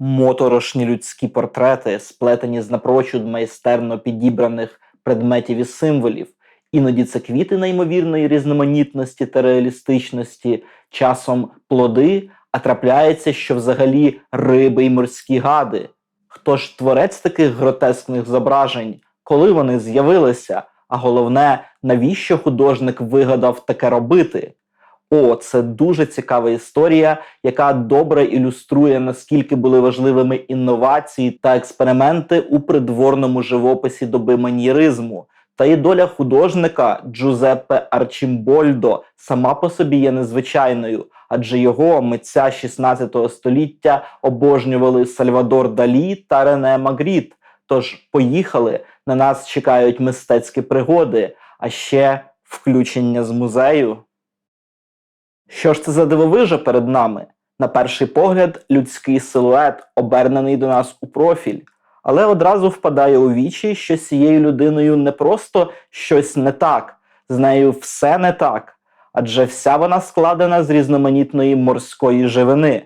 моторошні людські портрети, сплетені з напрочуд майстерно підібраних предметів і символів. Іноді це квіти неймовірної різноманітності та реалістичності, часом плоди, а трапляється, що взагалі риби й морські гади. Хто ж творець таких гротескних зображень, коли вони з'явилися? А головне, навіщо художник вигадав таке робити? О, це дуже цікава історія, яка добре ілюструє, наскільки були важливими інновації та експерименти у придворному живописі доби маньєризму. Та і доля художника Джузеппе Арчімбольдо сама по собі є незвичайною, адже його митця 16 століття обожнювали Сальвадор Далі та Рене Магріт. Тож поїхали, на нас чекають мистецькі пригоди, а ще включення з музею. Що ж це за дивовижа перед нами? На перший погляд, людський силует, обернений до нас у профіль. Але одразу впадає у вічі, що з цією людиною не просто щось не так, з нею все не так, адже вся вона складена з різноманітної морської живини.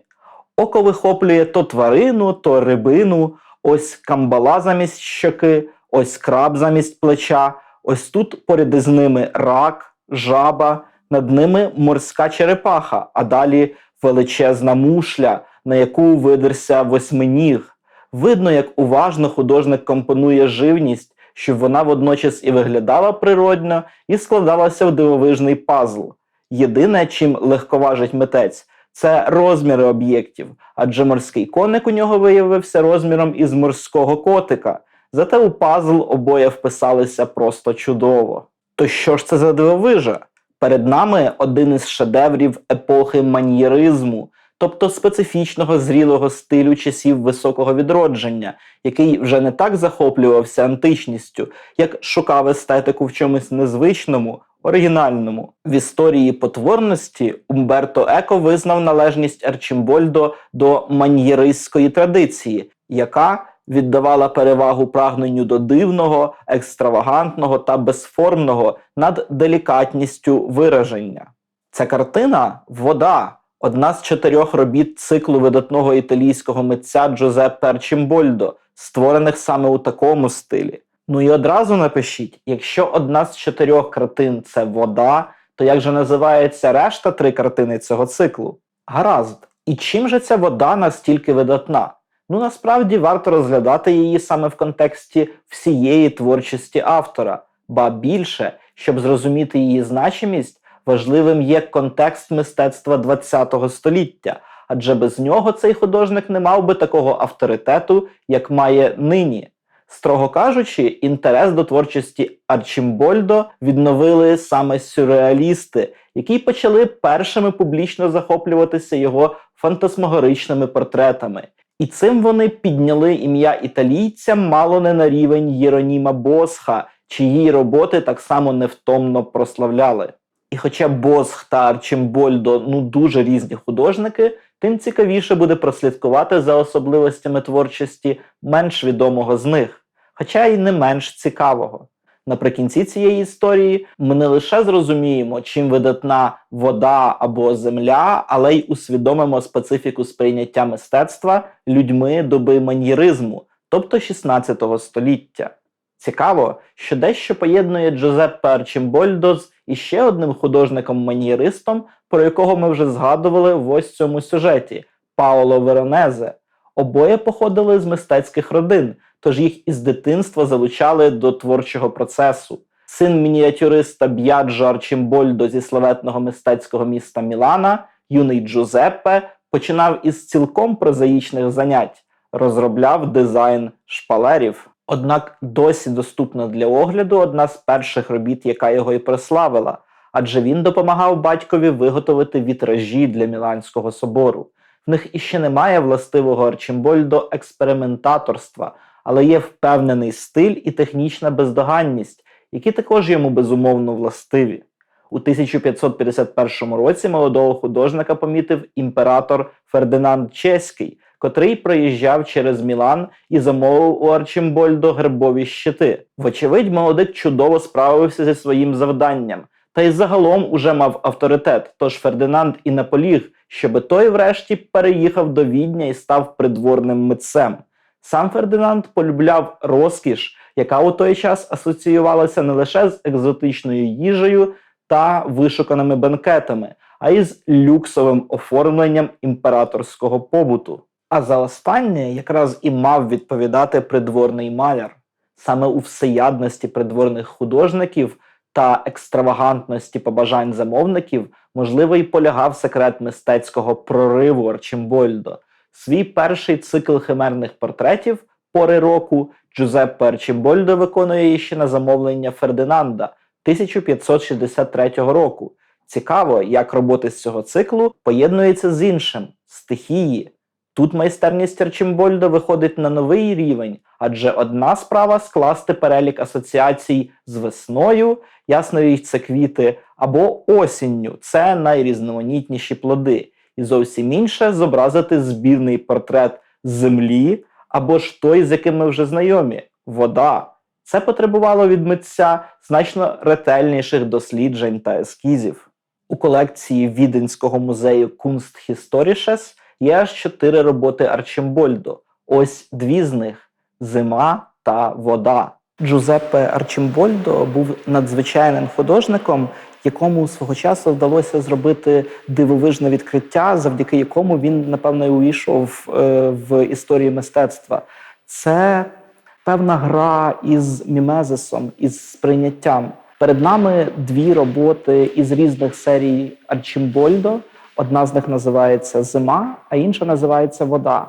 Око вихоплює то тварину, то рибину, ось камбала замість щоки, ось краб замість плеча, ось тут поряд із ними рак, жаба, над ними морська черепаха, а далі величезна мушля, на яку видерся восьминіг. Видно, як уважно художник компонує живність, щоб вона водночас і виглядала природно, і складалася в дивовижний пазл. Єдине, чим легковажить митець, це розміри об'єктів, адже морський коник у нього виявився розміром із морського котика. Зате у пазл обоє вписалися просто чудово. То що ж це за дивовижа? Перед нами один із шедеврів епохи маньєризму, тобто специфічного зрілого стилю часів високого відродження, який вже не так захоплювався античністю, як шукав естетику в чомусь незвичному, оригінальному. В історії потворності Умберто Еко визнав належність Арчімбольдо до маньєристської традиції, яка віддавала перевагу прагненню до дивного, екстравагантного та безформного над делікатністю вираження. Ця картина вода, одна з чотирьох робіт циклу видатного італійського митця Джозеппе Арчімбольдо, створених саме у такому стилі. Ну і одразу напишіть, якщо одна з чотирьох картин це вода, то як же називається решта три картини цього циклу? Гаразд. І чим же ця вода настільки видатна? Ну насправді варто розглядати її саме в контексті всієї творчості автора, ба більше, щоб зрозуміти її значимість, важливим є контекст мистецтва ХХ століття, адже без нього цей художник не мав би такого авторитету, як має нині. Строго кажучи, інтерес до творчості Арчімбольдо відновили саме сюрреалісти, які почали першими публічно захоплюватися його фантасмагоричними портретами. І цим вони підняли ім'я італійця мало не на рівень Єроніма Босха, чиї роботи так само невтомно прославляли. І хоча Босх та Арчимбольдо ну дуже різні художники, тим цікавіше буде прослідкувати за особливостями творчості менш відомого з них, хоча й не менш цікавого. Наприкінці цієї історії ми не лише зрозуміємо, чим видатна вода або земля, але й усвідомимо специфіку сприйняття мистецтва людьми доби маньєризму, тобто 16 століття. Цікаво, що дещо поєднує Джозеппе Арчимбольдо з іще одним художником-маньєристом, про якого ми вже згадували в ось цьому сюжеті Паоло Веронезе. Обоє походили з мистецьких родин, тож їх із дитинства залучали до творчого процесу. Син мініатюриста Б'яджо Арчимбольдо зі славетного мистецького міста Мілана, юний Джузеппе, починав із цілком прозаїчних занять, розробляв дизайн шпалерів. Однак досі доступна для огляду одна з перших робіт, яка його і прославила, адже він допомагав батькові виготовити вітражі для Міланського собору. В них іще немає властивого Арчимбольдо експериментаторства, але є впевнений стиль і технічна бездоганність, які також йому безумовно властиві. У 1551 році молодого художника помітив імператор Фердинанд Чеський, котрий проїжджав через Мілан і замовив у Арчимбольдо гербові щити. Вочевидь, молодик чудово справився зі своїм завданням, та й загалом уже мав авторитет, тож Фердинанд і наполіг, щоби той, врешті, переїхав до Відня і став придворним митцем. Сам Фердинанд полюбляв розкіш, яка у той час асоціювалася не лише з екзотичною їжею та вишуканими бенкетами, а й з люксовим оформленням імператорського побуту. А за останнє якраз і мав відповідати придворний маляр. Саме у всеядності придворних художників та екстравагантності побажань замовників, можливо, і полягав секрет мистецького прориву Арчимбольдо. Свій перший цикл химерних портретів пори року Джузеппе Арчимбольдо виконує ще на замовлення Фердинанда 1563 року. Цікаво, як роботи з цього циклу поєднуються з іншим стихії. Тут майстерність Арчимбольдо виходить на новий рівень, адже одна справа скласти перелік асоціацій з весною, ясно річ це квіти, або осінню це найрізноманітніші плоди, і зовсім інше зобразити збірний портрет землі, або ж той, з яким ми вже знайомі вода. Це потребувало від митця значно ретельніших досліджень та ескізів. У колекції Віденського музею Kunsthistorisches є аж чотири роботи Арчимбольдо. Ось дві з них зима та вода. Джузеппе Арчимбольдо був надзвичайним художником, якому свого часу вдалося зробити дивовижне відкриття, завдяки якому він, напевно, і увійшов е, в історію мистецтва. Це певна гра із мімезисом, із сприйняттям. Перед нами дві роботи із різних серій Арчимбольдо. Одна з них називається Зима, а інша називається Вода.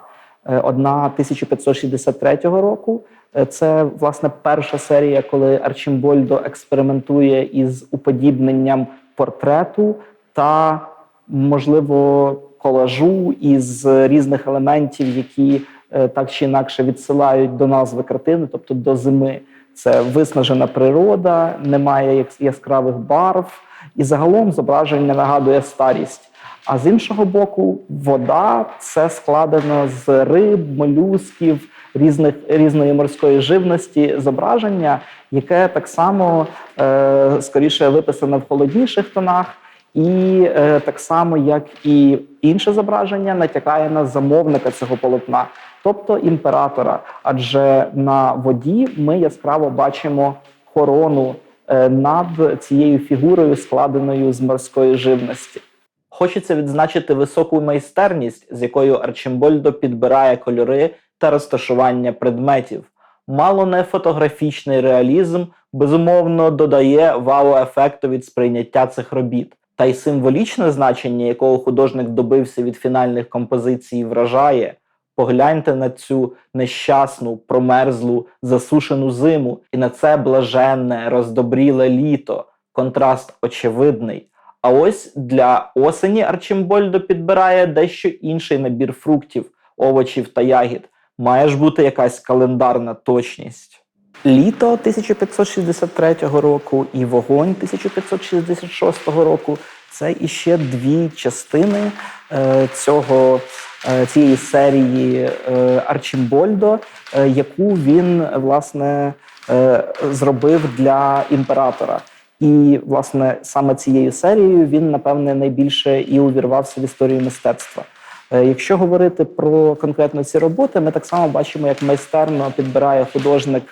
Е, Одна 1563 року. Е, Це власне перша серія, коли Арчимбольдо експериментує із уподібненням портрету та, можливо, колажу із різних елементів, які е, так чи інакше відсилають до назви картини, тобто до зими. Це виснажена природа, немає яс- яскравих барв, і загалом зображення нагадує старість. А з іншого боку, вода це складено з риб, молюсків, різних різної морської живності, зображення, яке так само е, скоріше виписане в холодніших тонах, і е, так само, як і інше зображення, натякає на замовника цього полотна, тобто імператора. Адже на воді ми яскраво бачимо корону е, над цією фігурою, складеною з морської живності. Хочеться відзначити високу майстерність, з якою Арчимбольдо підбирає кольори та розташування предметів. Мало не фотографічний реалізм безумовно додає вау-ефекту від сприйняття цих робіт. Та й символічне значення, якого художник добився від фінальних композицій, вражає. Погляньте на цю нещасну, промерзлу, засушену зиму і на це блаженне, роздобріле літо. Контраст очевидний. А ось для осені Арчимбольдо підбирає дещо інший набір фруктів, овочів та ягід. Має ж бути якась календарна точність. Літо 1563 року і вогонь 1566 року це іще дві частини е, цього, е, цієї серії е, Арчимбольдо, е, яку він власне зробив для імператора. І, власне, саме цією серією він, напевне, найбільше і увірвався в історію мистецтва. Е, Якщо говорити про конкретно ці роботи, ми так само бачимо, як майстерно підбирає художник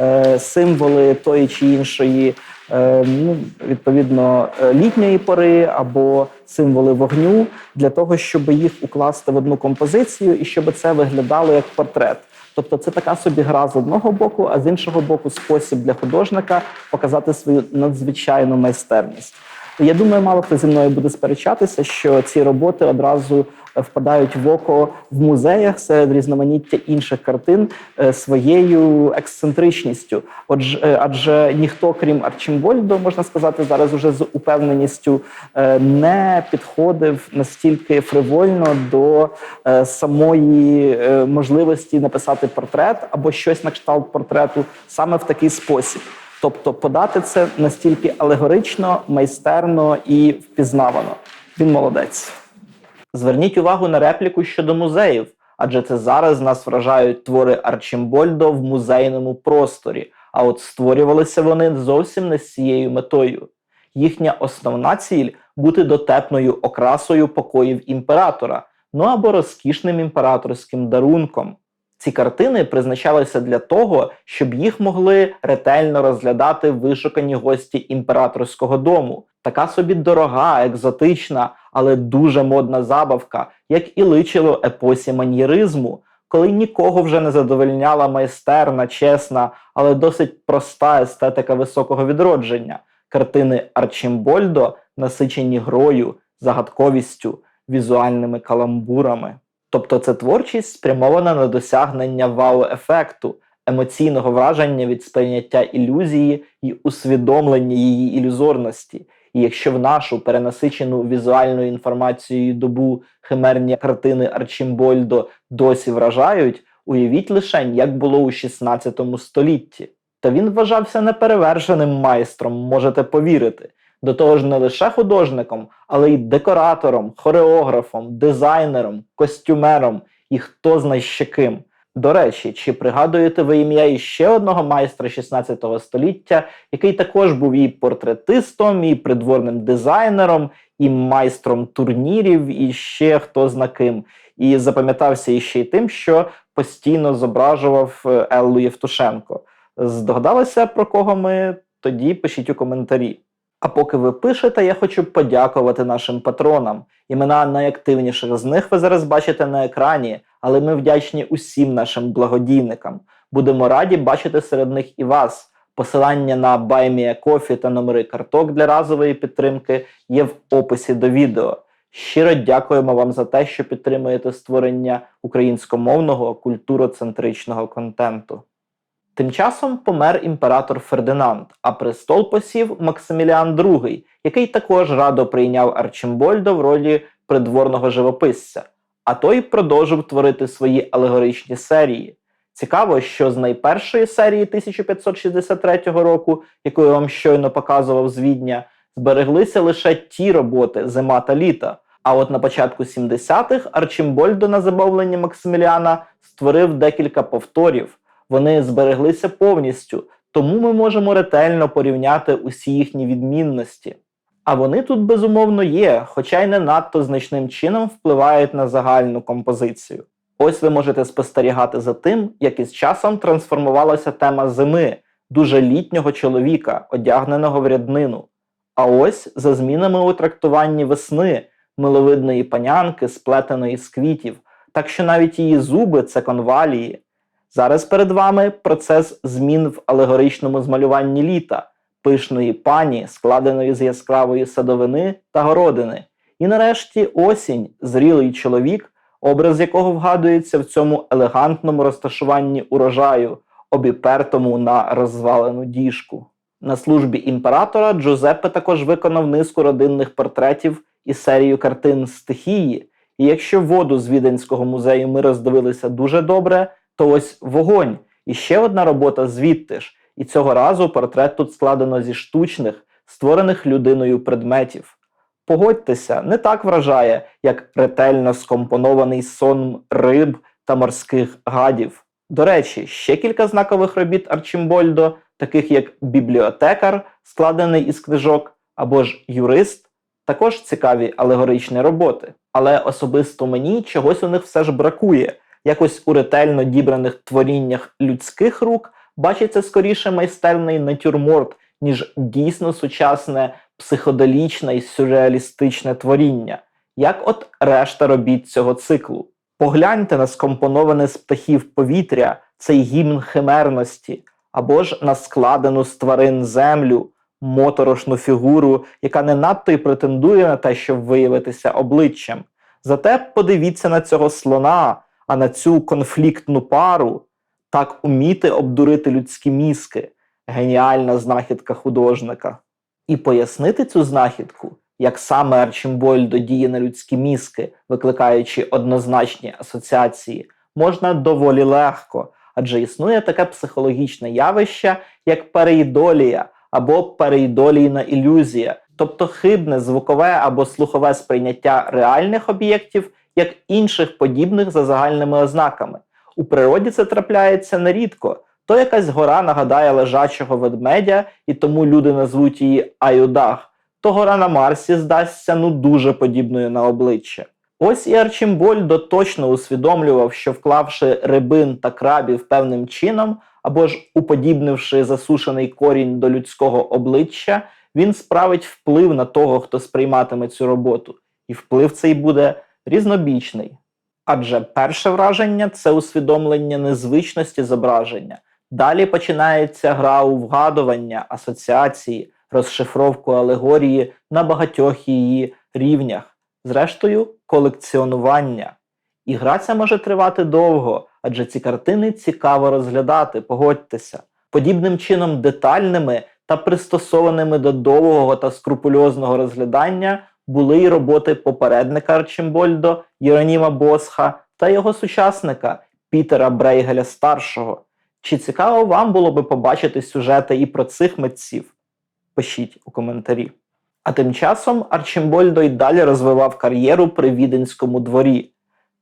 е, символи тої чи іншої, е, ну, відповідно, літньої пори або символи вогню для того, щоб їх укласти в одну композицію і щоб це виглядало як портрет. Тобто це така собі гра з одного боку, а з іншого боку, спосіб для художника показати свою надзвичайну майстерність. Я думаю, мало хто зі мною буде сперечатися, що ці роботи одразу впадають в око в музеях серед різноманіття інших картин е, своєю ексцентричністю. Отже, е, адже ніхто, крім Арчимбольдо, можна сказати, зараз уже з упевненістю е, не підходив настільки фривольно до самої можливості написати портрет або щось на кшталт портрету саме в такий спосіб. Тобто подати це настільки алегорично, майстерно і впізнавано. Він молодець. Зверніть увагу на репліку щодо музеїв, адже це зараз нас вражають твори Арчимбольдо в музейному просторі, а от створювалися вони зовсім не з цією метою. їхня основна ціль бути дотепною окрасою покоїв імператора, ну або розкішним імператорським дарунком. Ці картини призначалися для того, щоб їх могли ретельно розглядати вишукані гості імператорського дому. Така собі дорога, екзотична, але дуже модна забавка, як і личило епосі маньєризму, коли нікого вже не задовольняла майстерна, чесна, але досить проста естетика високого відродження. Картини Арчімбольдо насичені грою, загадковістю, візуальними каламбурами. Тобто це творчість спрямована на досягнення вау-ефекту, емоційного враження від сприйняття ілюзії і усвідомлення її ілюзорності. І якщо в нашу перенасичену візуальною інформацією добу химерні картини Арчімбольдо досі вражають, уявіть лише, як було у 16 столітті. Та він вважався неперевершеним майстром, можете повірити. До того ж, не лише художником, але й декоратором, хореографом, дизайнером, костюмером і хто знає ще ким. До речі, чи пригадуєте ви ім'я іще одного майстра 16 століття, який також був і портретистом, і придворним дизайнером, і майстром турнірів, і ще хто зна ким. І запам'ятався іще й тим, що постійно зображував е, Еллу Євтушенко. Здогадалися, про кого ми? Тоді пишіть у коментарі. А поки ви пишете, я хочу подякувати нашим патронам. Імена найактивніших з них ви зараз бачите на екрані, але ми вдячні усім нашим благодійникам. Будемо раді бачити серед них і вас. Посилання на BuyMeACoffee та номери карток для разової підтримки є в описі до відео. Щиро дякуємо вам за те, що підтримуєте створення українськомовного культуроцентричного контенту. Тим часом помер імператор Фердинанд, а престол посів Максиміліан II, який також радо прийняв Арчимбольда в ролі придворного живописця, а той продовжив творити свої алегоричні серії. Цікаво, що з найпершої серії 1563 року, яку я вам щойно показував з Відня, збереглися лише ті роботи Зима та літа. А от на початку 70-х Арчимбольдо на замовлення Максиміліана створив декілька повторів. Вони збереглися повністю, тому ми можемо ретельно порівняти усі їхні відмінності. А вони тут безумовно є, хоча й не надто значним чином впливають на загальну композицію. Ось ви можете спостерігати за тим, як із часом трансформувалася тема зими, дуже літнього чоловіка, одягненого в ряднину. А ось за змінами у трактуванні весни, миловидної панянки, сплетеної з квітів, так що навіть її зуби це конвалії. Зараз перед вами процес змін в алегоричному змалюванні літа, пишної пані, складеної з яскравої садовини та городини. І нарешті осінь, зрілий чоловік, образ якого вгадується в цьому елегантному розташуванні урожаю, обіпертому на розвалену діжку. На службі імператора Джузеппе також виконав низку родинних портретів і серію картин стихії. І якщо воду з Віденського музею ми роздивилися дуже добре, то ось вогонь. І ще одна робота звідти ж. І цього разу портрет тут складено зі штучних, створених людиною предметів. Погодьтеся, не так вражає, як ретельно скомпонований сон риб та морських гадів. До речі, ще кілька знакових робіт Арчімбольдо, таких як бібліотекар, складений із книжок, або ж юрист, також цікаві алегоричні роботи. Але особисто мені чогось у них все ж бракує. Якось у ретельно дібраних творіннях людських рук бачиться скоріше майстерний натюрморт, ніж дійсно сучасне психоделічне і сюрреалістичне творіння, як от решта робіт цього циклу. Погляньте на скомпоноване з птахів повітря, цей гімн химерності, або ж на складену з тварин землю, моторошну фігуру, яка не надто й претендує на те, щоб виявитися обличчям. Зате подивіться на цього слона, а на цю конфліктну пару так уміти обдурити людські мізки геніальна знахідка художника. І пояснити цю знахідку, як саме Арчимбольдо діє на людські мізки, викликаючи однозначні асоціації, можна доволі легко, адже існує таке психологічне явище, як переїдолія або переїдолійна ілюзія, тобто хибне звукове або слухове сприйняття реальних об'єктів як інших подібних за загальними ознаками. У природі це трапляється нерідко. То якась гора нагадає лежачого ведмедя, і тому люди назвуть її Аюдах, то гора на Марсі здасться ну дуже подібною на обличчя. Ось і Арчімбольдо точно усвідомлював, що вклавши рибин та крабів певним чином, або ж уподібнивши засушений корінь до людського обличчя, він справить вплив на того, хто сприйматиме цю роботу, і вплив цей буде різнобічний. Адже перше враження це усвідомлення незвичності зображення. Далі починається гра у вгадування, асоціації, розшифровку алегорії на багатьох її рівнях, зрештою, колекціонування. І гра ця може тривати довго, адже ці картини цікаво розглядати, погодьтеся. Подібним чином детальними та пристосованими до довгого та скрупульозного розглядання були й роботи попередника Арчимбольдо Єроніма Босха та його сучасника Пітера Брейгеля старшого. Чи цікаво вам було би побачити сюжети і про цих митців? Пишіть у коментарі. А тим часом Арчимбольдо й далі розвивав кар'єру при віденському дворі.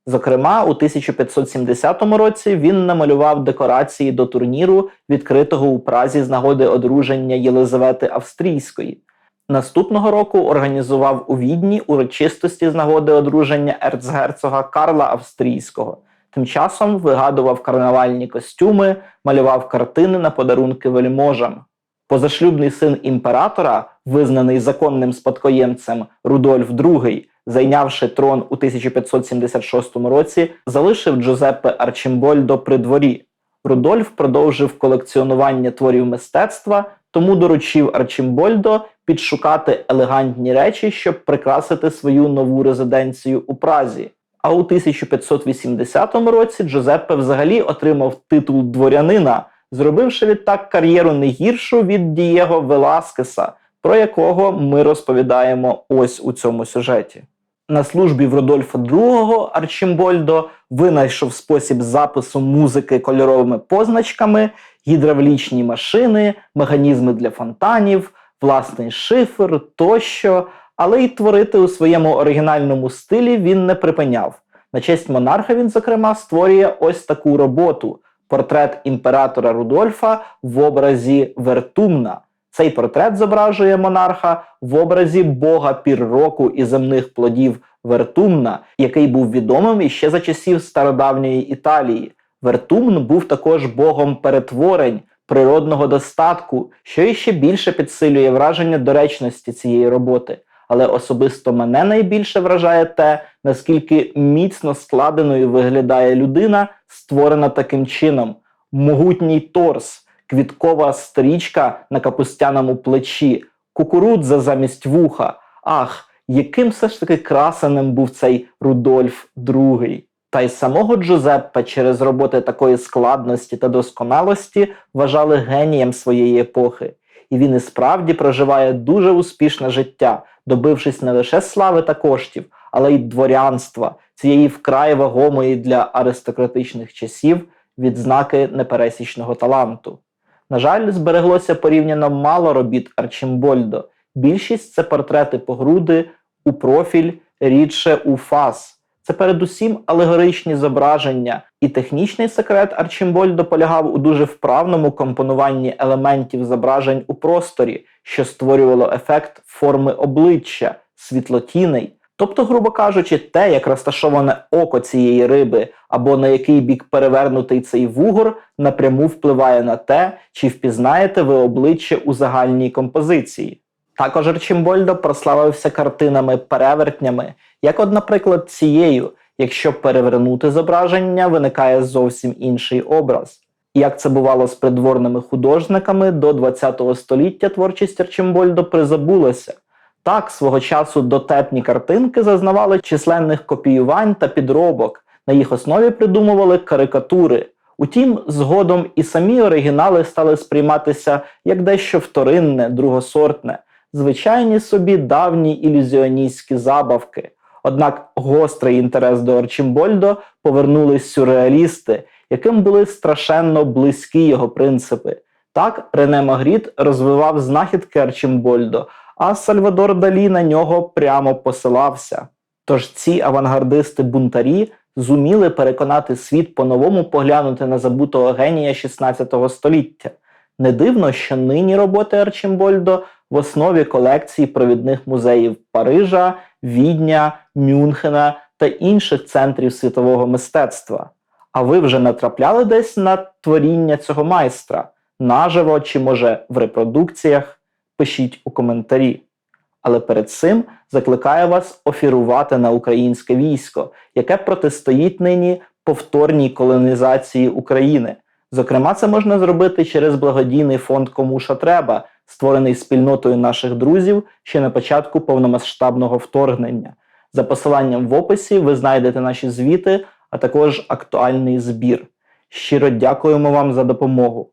Зокрема, у 1570 році він намалював декорації до турніру, відкритого у Празі з нагоди одруження Єлизавети Австрійської. Наступного року організував у Відні урочистості з нагоди одруження ерцгерцога Карла Австрійського. Тим часом вигадував карнавальні костюми, малював картини на подарунки вельможам. Позашлюбний син імператора, визнаний законним спадкоємцем Рудольф II, зайнявши трон у 1576 році, залишив Джузеппе Арчимбольдо при дворі. Рудольф продовжив колекціонування творів мистецтва, тому доручив Арчимбольдо підшукати елегантні речі, щоб прикрасити свою нову резиденцію у Празі. А у 1580 році Джузеппе взагалі отримав титул дворянина, зробивши відтак кар'єру не гіршу від Дієго Веласкеса, про якого ми розповідаємо ось у цьому сюжеті. На службі в Родольфа II Арчимбольдо винайшов спосіб запису музики кольоровими позначками, гідравлічні машини, механізми для фонтанів, власний шифр тощо, але й творити у своєму оригінальному стилі він не припиняв. На честь монарха він, зокрема, створює ось таку роботу: портрет імператора Рудольфа в образі Вертумна. Цей портрет зображує монарха в образі бога пір року і земних плодів Вертумна, який був відомим іще за часів стародавньої Італії. Вертумн був також богом перетворень, природного достатку, що іще більше підсилює враження доречності цієї роботи. Але особисто мене найбільше вражає те, наскільки міцно складеною виглядає людина, створена таким чином: могутній торс, квіткова стрічка на капустяному плечі, кукурудза замість вуха. Ах, яким все ж таки красеним був цей Рудольф II. Та й самого Джузеппе через роботи такої складності та досконалості вважали генієм своєї епохи, і він і справді проживає дуже успішне життя, добившись не лише слави та коштів, але й дворянства, цієї вкрай вагомої для аристократичних часів відзнаки непересічного таланту. На жаль, збереглося порівняно мало робіт Арчимбольдо. Більшість це портрети по груди, у профіль, рідше у фас. Це передусім алегоричні зображення, і технічний секрет Арчимбольдо полягав у дуже вправному компонуванні елементів зображень у просторі, що створювало ефект форми обличчя, світлотіней. Тобто, грубо кажучи, те, як розташоване око цієї риби, або на який бік перевернутий цей вугор, напряму впливає на те, чи впізнаєте ви обличчя у загальній композиції. Також Арчимбольдо прославився картинами-перевертнями, як, от, наприклад, цією, якщо перевернути зображення, виникає зовсім інший образ. І як це бувало з придворними художниками, до ХХ століття творчість Арчимбольдо призабулася. Так, свого часу дотепні картинки зазнавали численних копіювань та підробок, на їх основі придумували карикатури. Утім, згодом і самі оригінали стали сприйматися як дещо вторинне, другосортне, звичайні собі давні ілюзіоністські забавки. Однак гострий інтерес до Арчимбольдо повернули сюрреалісти, яким були страшенно близькі його принципи. Так Рене Магріт розвивав знахідки Арчимбольдо, а Сальвадор Далі на нього прямо посилався. Тож ці авангардисти-бунтарі зуміли переконати світ по-новому поглянути на забутого генія 16 століття. Не дивно, що нині роботи Арчимбольдо в основі колекції провідних музеїв Парижа, Відня, Мюнхена та інших центрів світового мистецтва. А ви вже натрапляли десь на творіння цього майстра? Наживо чи, може, в репродукціях? Пишіть у коментарі. Але перед цим закликаю вас офірувати на українське військо, яке протистоїть нині повторній колонізації України. Зокрема, це можна зробити через благодійний фонд Кому що треба, створений спільнотою наших друзів ще на початку повномасштабного вторгнення. За посиланням в описі ви знайдете наші звіти, а також актуальний збір. Щиро дякуємо вам за допомогу.